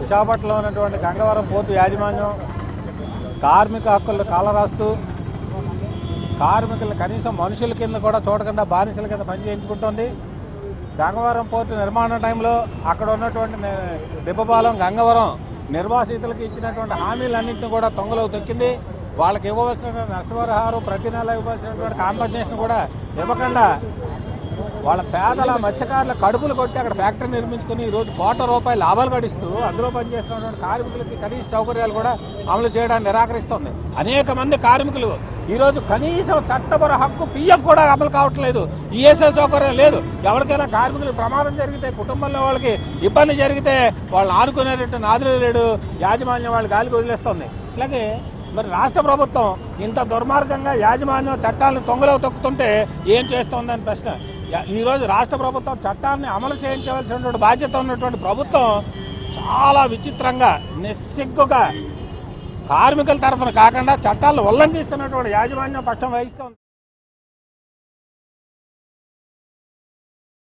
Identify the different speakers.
Speaker 1: విశాఖపట్నంలో ఉన్నటువంటి గంగవరం పోర్టు యాజమాన్యం కార్మిక హక్కులను కాలరాస్తూ కార్మికులు కనీసం మనుషుల కింద కూడా చూడకుండా బానిసల కింద పని చేయించుకుంటుంది. గంగవరం పోర్టు నిర్మాణ టైంలో అక్కడ ఉన్నటువంటి దిబ్బపాలెం గంగవరం నిర్వాసితులకు ఇచ్చినటువంటి హామీలన్నింటినీ కూడా తొంగలో తొక్కింది. వాళ్ళకి ఇవ్వవలసిన నష్టపరిహారం ప్రతి నెల ఇవ్వాల్సినటువంటి కాంపన్సేషన్ కూడా ఇవ్వకుండా వాళ్ళ పేదల మత్స్యకారుల కడుపులు కొట్టి అక్కడ ఫ్యాక్టరీ నిర్మించుకుని ఈరోజు కోట్ల రూపాయలు లాభాలు గడిస్తూ అందులో పనిచేస్తున్నటువంటి కార్మికులకి కనీస సౌకర్యాలు కూడా అమలు చేయడానికి నిరాకరిస్తోంది. అనేక మంది కార్మికులు ఈరోజు కనీసం చట్టపర హక్కు పిఎఫ్ కూడా అమలు కావట్లేదు. ఈఎస్ఐ సౌకర్యం లేదు. ఎవరికైనా కార్మికులకు ప్రమాదం జరిగితే కుటుంబంలో వాళ్ళకి ఇబ్బంది జరిగితే వాళ్ళు ఆనుకునేటట్టు నాదులు లేడు. యాజమాన్యం వాళ్ళు గాలికి వదిలేస్తుంది. ఇట్లాగే మరి రాష్ట్ర ప్రభుత్వం ఇంత దుర్మార్గంగా యాజమాన్యం చట్టాలను తొంగలో తొక్కుతుంటే ఏం చేస్తోందని ప్రశ్న. ఈరోజు రాష్ట్ర ప్రభుత్వం చట్టాన్ని అమలు చేయించవలసినటువంటి బాధ్యత ఉన్నటువంటి ప్రభుత్వం చాలా విచిత్రంగా నిస్సిగ్గుగా కార్మికుల తరఫున కాకుండా చట్టాలను ఉల్లంఘిస్తున్నటువంటి యాజమాన్యం పక్షం వహిస్తోంది.